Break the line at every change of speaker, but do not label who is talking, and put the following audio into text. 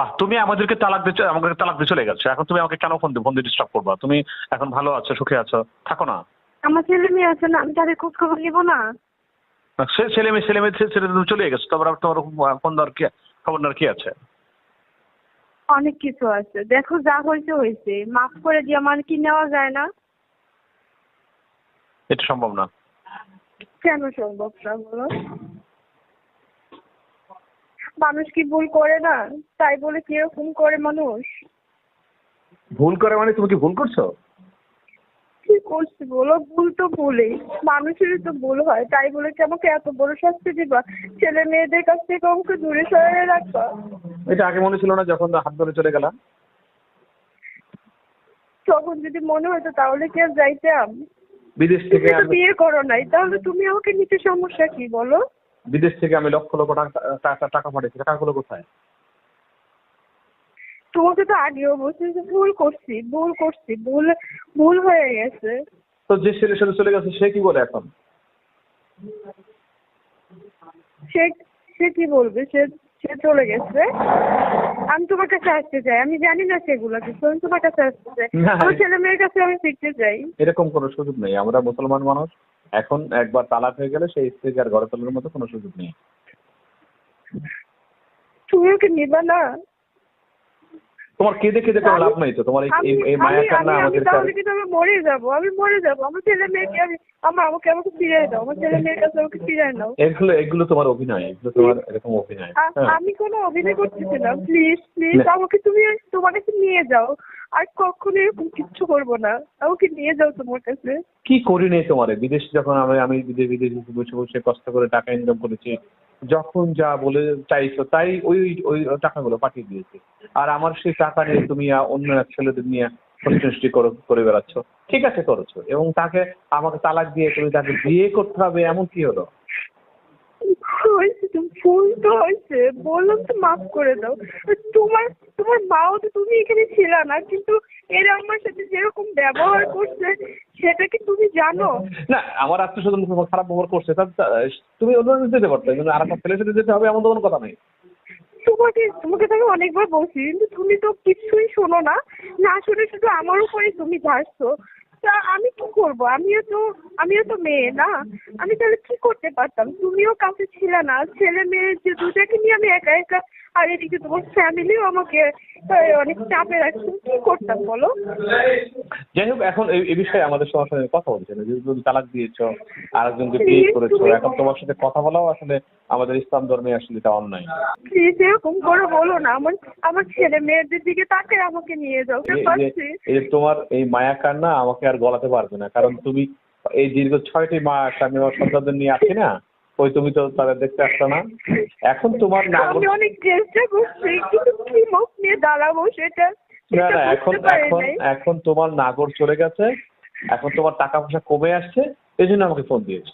বাহ তুমি আমাদেরকে তালাক দিয়ে আমাকে তালাক দিয়ে চলে গেছো। এখন তুমি আমাকে কেন ফোন ফোন দিয়ে ডিস্টার্ব করবা? তুমি এখন ভালো আছো সুখে আছো? থাকো না।
আমার ছেলে মেয়ে আছে না আমি তাদের খোঁজ খবর নিবো না।
সে ছেলে মেয়ে ছেলে মেয়ে ছেলে তুমি চলে গেছো। তারপর তোমার ফোন দেওয়ার কি খবর নেওয়ার কি আছে?
অনেক কিছু আছে। দেখো যা হয়েছে হয়েছে। মাফ করে দিয়ে আমার কি নেওয়া যায় না?
এটা সম্ভব না।
কেন সম্ভব না বলো? মানুষ কি ভুল করে না? তাই বলে কীরকম করে মানুষ?
ভুল করে মানে তুমি কি ভুল করছ?
কি করছি বলো? ভুল তো ভুলই মানুষেরই তো ভুল হয়। তাই বলে কি আমাকে এত বড় শাস্তি দিবা? ছেলে মেয়েদের কাছ থেকে আমাকে দূরে সরিয়ে রাখবা?
এটা আগে মনে ছিল না যখন হাত ধরে চলে গেলাম?
তখন যদি মনে হতো তাহলে কি আর যাইতাম?
বিদেশ থেকে
বিয়ে করো নাই। তাহলে তুমি আমাকে নিতে সমস্যা কি বলো?
বিদেশ থেকে আমি লক্ষ লক্ষ টাকা টাকা পাঠিয়েছি। টাকাগুলো কোথায়?
তোমাকে তো আগেও বলছি যে ভুল করছি ভুল করছি ভুল ভুল হয়ে গেছে।
তো যে ছেলের সাথে চলে গেছে সে কি বলে এখন?
সে সে কি বলবে? সে সে চলে গেছে। আমি তোমার কাছে আসতে চাই। আমি জানি না সেগুলো কিছু। আমি তোমার কাছে আসতে চাই। আমার ছেলে মেয়ের কাছে আমি শিখতে চাই।
এরকম কোনো সুযোগ নেই। আমরা মুসলমান মানুষ। এখন একবার তালাক হয়ে গেলে সেই স্ত্রীকে আর ঘরে তোলার মতো কোনো সুযোগ নেই।
তুমি ওকে নিবা না?
তোমার কেঁদে কেঁদে কোনো লাভ নাই তো? তোমার এই- মায়া কান্না
আমি- আমি
আমাদের
তাহলে কিন্তু আমি মরে যাব আমি মরে যাব। আমার ছেলে মেয়েকে আমি আমার আমাকে আমাকে ফিরিয়ে দাও আমার ছেলে মেয়ের কাছে আমাকে ফিরিয়ে দাও
এগুলো এগুলো তোমার অভিনয় এগুলো তোমার এরকম অভিনয় হ্যাঁ।
আমি কোনো অভিনয় করতেছি না প্লিজ প্লিজ আমাকে তুমি তোমার কাছে নিয়ে যাও। আর কখনো এরকম কিচ্ছু করব না। আমাকে নিয়ে যাও তোমার কাছে।
কি করি নেই তোমার? বিদেশ যখন আমি আমি বিদেশ বিদেশ বসে বসে কষ্ট করে টাকা ইনকাম করেছি যখন যা বলে চাইছো, তাই ওই ওই টাকাগুলো পাঠিয়ে দিয়েছে। আর আমার সেই টাকা নিয়ে তুমি অন্য এক ছেলেদের নিয়ে সৃষ্টি করে বেড়াচ্ছ। ঠিক আছে, করেছ। এবং তাকে আমাকে তালাক দিয়ে তুমি তাকে বিয়ে করতে হবে, এমন কি হলো?
হয়েছে তো ভুল তো হয়েছে। বললাম তো মাফ করে দাও। তোমার তোমার মাও তো তুমি এখানে ছিল না কিন্তু এরা আমার সাথে যেরকম ব্যবহার করছে সেটা কি তুমি জানো?
না আমার আত্মীয় স্বজন খারাপ ব্যবহার করছে। তুমি অন্য যেতে পারতো কিন্তু আর একটা ছেলের সাথে যেতে হবে এমন তো কোনো কথা নেই।
তোমাকে তোমাকে তো আমি অনেকবার বলছি কিন্তু তুমি তো কিছুই শোনো না। না শুনে শুধু আমার উপরেই তুমি ঝাড়ছো। তা আমি কি করব? আমিও তো আমিও তো মেয়ে, না? আমি তাহলে কি করতে পারতাম? তুমিও কাছে ছিলে না। ছেলে মেয়ে যে দুটাকে নিয়ে আমি একা একা আর এদিকে তোমার ফ্যামিলিও আমাকে অনেক চাপে রাখছে। কি করতাম বলো?
যাই হোক এখন এই বিষয়ে আমাদের সবার সঙ্গে কথা বলছে না। যেহেতু তুমি তালাক দিয়েছ আরেকজনকে বিয়ে করেছ এখন তোমার সাথে কথা বলাও আসলে আমাদের ইসলাম ধর্মে আসলে এটা অন্যায়।
প্লিজ এরকম করে বলো না আমার আমার ছেলে মেয়েদের দিকে তাকে আমাকে নিয়ে যাও
এই যে তোমার এই মায়া কান্না আমাকে আর গলাতে পারবে না কারণ তুমি এই দীর্ঘ ছয়টি মাস আমি আমার সন্তানদের নিয়ে আছি না ওই তুমি তো তাদের দেখতে আসছো না। এখন তোমার নাগর
আমি অনেক চেষ্টা করছি কিন্তু কি মুখ নিয়ে দাঁড়াবো সেটা
না না এখন এখন এখন তোমার নাগর চলে গেছে। এখন তোমার টাকা পয়সা কমে আসছে। এই জন্য আমাকে ফোন দিয়েছ।